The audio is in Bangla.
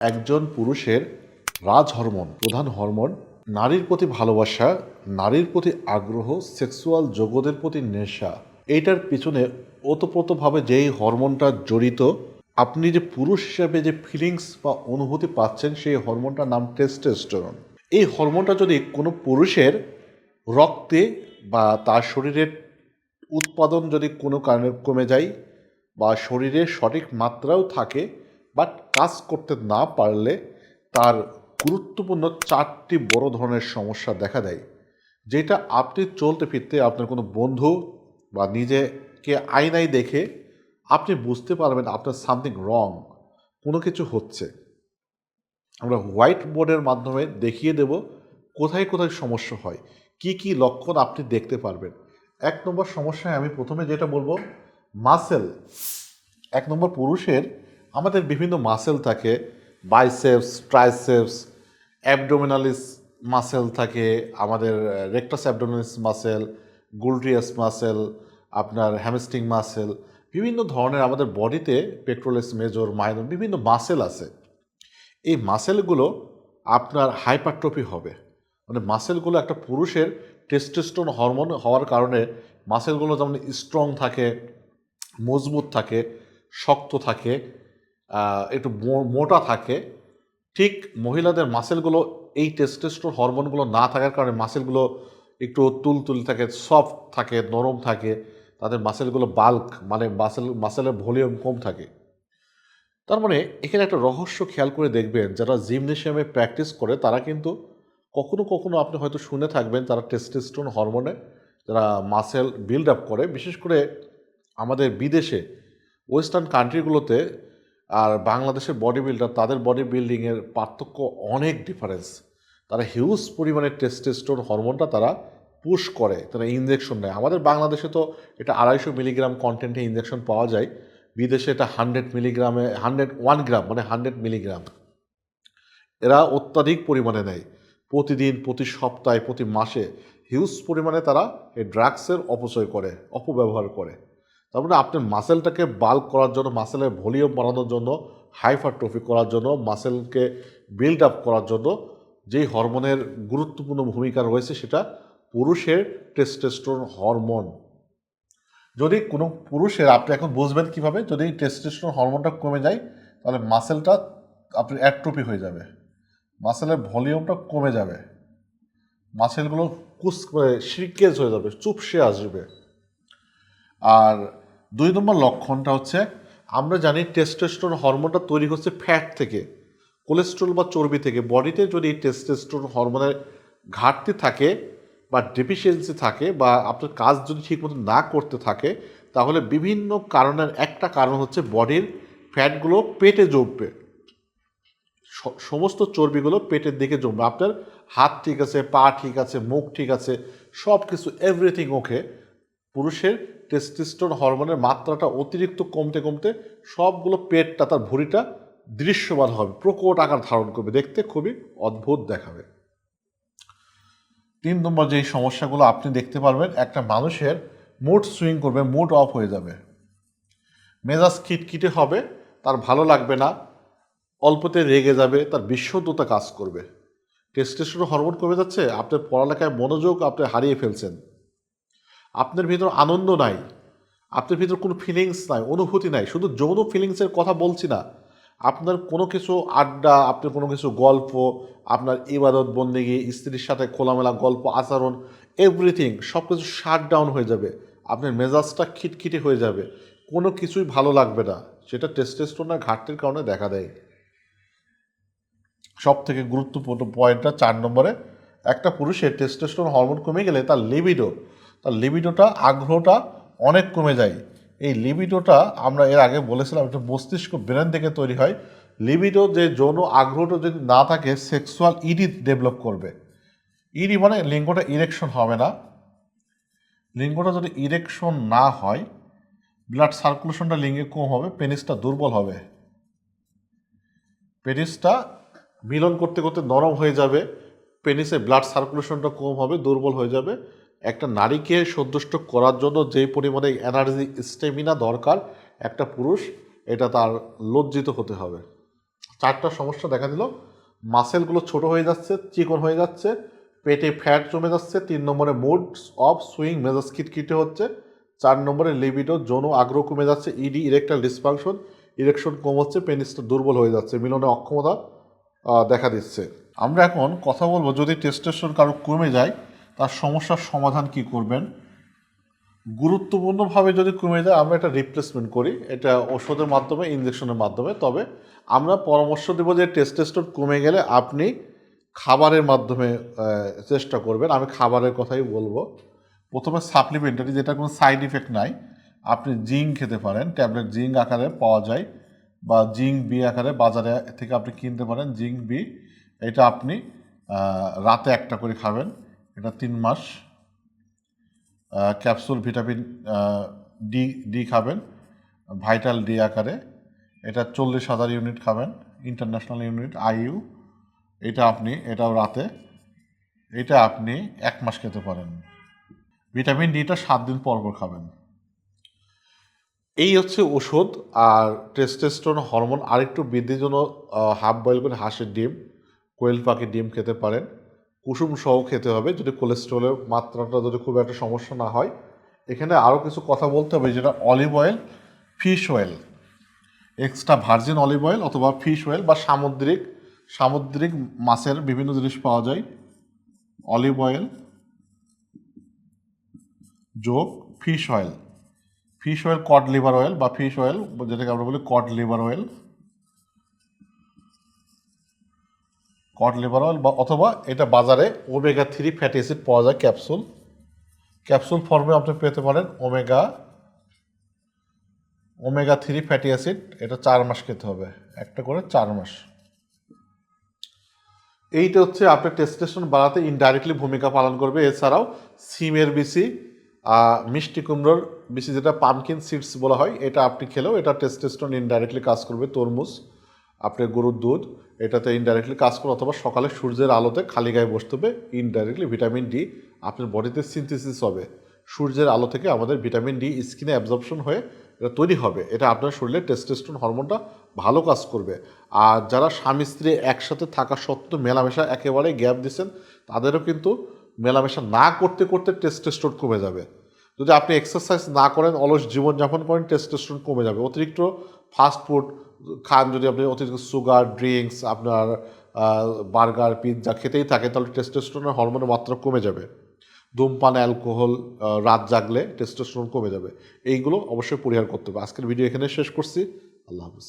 একজন পুরুষের রাজ হরমোন, প্রধান হরমোন, নারীর প্রতি ভালোবাসা, নারীর প্রতি আগ্রহ, সেক্সুয়াল জগতের প্রতি নেশা। এইটার পিছনে ওতপ্রোতভাবে যেই হরমোনটা জড়িত, আপনি যে পুরুষ হিসাবে যে ফিলিংস বা অনুভূতি পাচ্ছেন, সেই হরমোনটার নাম টেস্টোস্টেরন এই হরমোনটা যদি কোনো পুরুষের রক্তে বা তার শরীরের উৎপাদন যদি কোনো কারণে কমে যায় বা শরীরে সঠিক মাত্রাও থাকে বাট কাজ করতে না পারলে তার গুরুত্বপূর্ণ চারটি বড় ধরনের সমস্যা দেখা দেয়, যেটা আপনি চলতে ফিরতে আপনার কোনো বন্ধু বা নিজেকে আয়নায় দেখে আপনি বুঝতে পারবেন আপনার সামথিং রং কোনো কিছু হচ্ছে। আমরা হোয়াইট বোর্ডের মাধ্যমে দেখিয়ে দেব কোথায় কোথায় সমস্যা হয়, কি কি লক্ষণ আপনি দেখতে পারবেন। এক নম্বর সমস্যায় আমি প্রথমে যেটা বলব মাসেল এক নম্বর পুরুষের আমাদের বিভিন্ন মাসেল থাকে বাইসেপস ট্রাইসেপস অ্যাবডোমিনালিস মাসেল থাকে, আমাদের rectus abdominalis muscle gluteus muscle আপনার হ্যামস্ট্রিং মাসেল বিভিন্ন ধরনের আমাদের বডিতে পেট্রোলেস মেজর মাইনর বিভিন্ন মাসেল আছে। এই মাসেলগুলো আপনার হাইপারট্রফি হবে। মানে মাসেলগুলো একটা পুরুষের টেস্টোস্টেরন হরমোন হওয়ার কারণে মাসেলগুলো যেমন স্ট্রং থাকে, মজবুত থাকে, শক্ত থাকে একটু মোটা থাকে, ঠিক মহিলাদের মাসেলগুলো এই টেস্টোস্টেরন হরমোনগুলো না থাকার কারণে মাসেলগুলো একটু তুলতুল থাকে সফট থাকে, নরম থাকে, তাদের মাসেলগুলো বাল্ক মানে মাসেল মাসেলের ভলিউম কম থাকে। তার মানে এখানে একটা রহস্য খেয়াল করে দেখবেন, যারা জিমনেশিয়ামে প্র্যাকটিস করে, তারা কিন্তু কখনো কখনো আপনি হয়তো শুনে থাকবেন তারা টেস্টোস্টেরন হরমোনে যারা মাসেল বিল্ড আপ করে, বিশেষ করে আমাদের বিদেশে ওয়েস্টার্ন কান্ট্রিগুলোতে আর বাংলাদেশের বডি বিল্ডার তাদের বডি বিল্ডিংয়ের পার্থক্য অনেক ডিফারেন্স তারা হিউজ পরিমাণে টেস্টোস্টেরন হরমোনটা তারা পুশ করে, তারা ইঞ্জেকশন নেয়। আমাদের বাংলাদেশে তো এটা আড়াইশো মিলিগ্রাম কন্টেন্টে ইঞ্জেকশন পাওয়া যায়। বিদেশে এটা হান্ড্রেড মিলিগ্রামে হান্ড্রেড ওয়ান গ্রাম মানে হান্ড্রেড মিলিগ্রাম এরা অত্যাধিক পরিমাণে নেয়। প্রতিদিন, প্রতি সপ্তাহে, প্রতি মাসে। হিউজ পরিমাণে তারা এই ড্রাগসের অপচয় করে, অপব্যবহার করে। তার মানে আপনার মাসেলটাকে বাল্ক করার জন্য মাসেলের ভলিউম বাড়ানোর জন্য হাইফারট্রফি করার জন্য মাসেলকে বিল্ড আপ করার জন্য যেই হরমোনের গুরুত্বপূর্ণ ভূমিকা রয়েছে সেটা পুরুষের টেস্টোস্টেরন হরমোন যদি কোনো পুরুষের, আপনি এখন বুঝবেন কীভাবে, যদি টেস্টোস্টেরন হরমোনটা কমে যায়, তাহলে মাসেলটা আপনার অ্যাট্রোপি হয়ে যাবে। মাসেলের ভলিউমটা কমে যাবে। মাসেলগুলো কুস করে শ্রিকেজ হয়ে যাবে, চুপসে আসবে। আর দুই নম্বর লক্ষণটা হচ্ছে, আমরা জানি টেস্টোস্টেরন হরমোনটা তৈরি হচ্ছে ফ্যাট থেকে কোলেস্ট্রল বা চর্বি থেকে। বডিতে যদি টেস্টোস্টেরন হরমোনের ঘাটতি থাকে বা ডেফিসিয়েন্সি থাকে বা আপনার কাজ যদি ঠিকমতো না করতে থাকে, তাহলে বিভিন্ন কারণের একটা কারণ হচ্ছে বডির ফ্যাটগুলো পেটে জমবে। সমস্ত চর্বিগুলো পেটের দিকে জমবে। আপনার হাত ঠিক আছে, পা ঠিক আছে, মুখ ঠিক আছে সব কিছু এভরিথিং ওকে পুরুষের টেস্টিস্টোন হরমোনের মাত্রাটা অতিরিক্ত কমতে কমতে সবগুলো পেটটা তার ভুঁড়িটা দৃশ্যমান হবে, প্রকট আকার ধারণ করবে, দেখতে খুবই অদ্ভুত দেখাবে। তিন নম্বর যেই সমস্যাগুলো আপনি দেখতে পারবেন, একটা মানুষের মুড সুইং করবে মুড অফ হয়ে যাবে। মেজাজ খিটখিটে হবে, তার ভালো লাগবে না, অল্পতে রেগে যাবে, তার বিশুদ্ধতা কাজ করবে। টেস্টেস্টোন হরমোন কমে যাচ্ছে, আপনার পড়ালেখায় মনোযোগ আপনি হারিয়ে ফেলছেন। আপনার ভিতর আনন্দ নাই, আপনার ভিতর কোনো ফিলিংস নাই, অনুভূতি নাই, শুধু যৌন ফিলিংসের কথা বলছি না। আপনার কোনো কিছু আড্ডা, আপনার কোনো কিছু গল্প, আপনার ইবাদত, বন্দিগি, স্ত্রীর সাথে খোলামেলা গল্প, আচরণ এভরিথিং সব কিছু শাট ডাউন হয়ে যাবে। আপনার মেজাজটা খিটখিটে হয়ে যাবে। কোনো কিছুই ভালো লাগবে না। সেটা টেস্টেস্টোনের ঘাটতির কারণে দেখা দেয়। সব থেকে গুরুত্বপূর্ণ পয়েন্টটা চার নম্বরে, একটা পুরুষের টেস্টোস্টেরন হরমোন কমে গেলে তার লিবিডো তার লিবিডোটা আগ্রহটা অনেক কমে যায়। এই লিবিডোটা আমরা এর আগে বলেছিলাম, একটা মস্তিষ্ক ব্রেন থেকে তৈরি হয়। লিবিডো যে যৌন আগ্রহটা যদি না থাকে সেক্সুয়াল ইডি ডেভেলপ করবে। ইডি মানে লিঙ্গটা ইরেকশন হবে না। লিঙ্গটা যদি ইরেকশন না হয় ব্লাড সার্কুলেশনটা লিঙ্গে কম হবে পেনিসটা দুর্বল হবে। পেনিসটা মিলন করতে করতে নরম হয়ে যাবে পেনিসে ব্লাড সার্কুলেশনটা কম হবে, দুর্বল হয়ে যাবে। একটা নারীকে সন্তুষ্ট করার জন্য যে পরিমাণে এনার্জি, স্টেমিনা দরকার একটা পুরুষ, এটা তার লজ্জিত হতে হবে। চারটা সমস্যা দেখা দিল। মাসেলগুলো ছোট হয়ে যাচ্ছে, চিকন হয়ে যাচ্ছে, পেটে ফ্যাট জমে যাচ্ছে, তিন নম্বরে মুড অফ সুইং মেজাজ কিটকিটে হচ্ছে, চার নম্বরে লিবিডো, যৌন আগ্রহ কমে যাচ্ছে ইডি ইরেকটাল ডিসফাংশন ইরেকশন কম হচ্ছে পেনিসটা দুর্বল হয়ে যাচ্ছে, মিলনে অক্ষমতা দেখা দিচ্ছে। আমরা এখন কথা বলব যদি টেস্টেস্টন কারও কমে যায় তার সমস্যার সমাধান কি করবেন? গুরুত্বপূর্ণভাবে যদি কমে যায় আমরা এটা রিপ্লেসমেন্ট করি। এটা ওষুধের মাধ্যমে ইঞ্জেকশনের মাধ্যমে। তবে আমরা পরামর্শ দেবো যে টেস্টেস্টন কমে গেলে আপনি খাবারের মাধ্যমে চেষ্টা করবেন। আমি খাবারের কথাই বলব। প্রথমে সাপ্লিমেন্টারি যেটা কোনো সাইড ইফেক্ট নাই। আপনি জিঙ্ক খেতে পারেন। ট্যাবলেট জিঙ্ক আকারে পাওয়া যায় বা জিঙ্ক বি আকারে বাজারে থেকে আপনি কিনতে পারেন। জিঙ্ক বি, এটা আপনি রাতে একটা করে খাবেন। এটা তিন মাস। ক্যাপসুল ভিটামিন ডি ডি খাবেন ভাইটাল ডি আকারে। এটা চল্লিশ হাজার ইউনিট খাবেন ইন্টারন্যাশনাল ইউনিট আইইউ এটা আপনি, এটাও রাতে। এটা আপনি এক মাস খেতে পারেন। ভিটামিন ডিটা সাত দিন পর পর খাবেন। এই হচ্ছে ওষুধ আর টেস্টেস্টোন হরমোন আরেকটু বৃদ্ধির জন্য হাফ বয়েল করে হাঁসের ডিম, কোয়েল পাখির ডিম খেতে পারেন। কুসুম সহ খেতে হবে, যদি কোলেস্ট্রলের মাত্রাটা যদি খুব একটা সমস্যা না হয়। এখানে আরও কিছু কথা বলতে হবে, যেটা olive oil fish oil extra virgin olive oil অথবা ফিশ অয়েল বা সামুদ্রিক সামুদ্রিক মাছের বিভিন্ন জিনিস পাওয়া যায়। অলিভ অয়েল যোগ fish oil fish oil cod liver oil বা ফিশ অয়েল যেটাকে আমরা বলি cod liver oil cod liver oil বা অথবা এটা বাজারে ওমেগা থ্রি ফ্যাটি অ্যাসিড পাওয়া যায় ক্যাপসুল ক্যাপসুল ফর্মে আপনি পেতে পারেন omega omega three fatty acid এটা চার মাস খেতে হবে, একটা করে চার মাস। এইটা হচ্ছে আপনার টেস্টেশন বাড়াতে ইনডাইরেক্টলি ভূমিকা পালন করবে। এছাড়াও সিমের বিসি মিষ্টি কুমড়োর বিসি যেটা পামকিন সিডস বলা হয়, এটা আপনি খেলেও এটা টেস্টেস্টন ইনডাইরেক্টলি কাজ করবে, তরমুজ। আপনার গরুর দুধ, এটাতে ইনডাইরেক্টলি কাজ করবে অথবা সকালে সূর্যের আলোতে খালি গায়ে বসতে হবে ইনডাইরেক্টলি ভিটামিন ডি আপনার বডিতে সিনথেসিস হবে। সূর্যের আলো থেকে আমাদের ভিটামিন ডি স্কিনে অ্যাবজর্পশন হয়ে এটা তৈরি হবে। এটা আপনার শরীরে টেস্টেস্টন হরমোনটা ভালো কাজ করবে। আর যারা স্বামী স্ত্রী একসাথে থাকা সত্ত্বেও মেলামেশা একেবারে গ্যাপ দিচ্ছেন, তাদেরও কিন্তু মেলামেশা না করতে করতে টেস্টেস্টন কমে যাবে। যদি আপনি এক্সারসাইজ না করেন, অলস জীবনযাপন করেন টেস্টেস্টন কমে যাবে। অতিরিক্ত ফাস্ট ফুড খান যদি আপনি অতিরিক্ত সুগার, ড্রিঙ্কস, আপনার বার্গার, পিৎজা খেতেই থাকে তাহলে টেস্টোস্টোনের হরমোনের মাত্রা কমে যাবে। ধূমপান, অ্যালকোহল রাত জাগলে টেস্টোস্টেরন কমে যাবে। এইগুলো অবশ্যই পরিহার করতে হবে। আজকের ভিডিও এখানে শেষ করছি। আল্লাহ হাফিজ।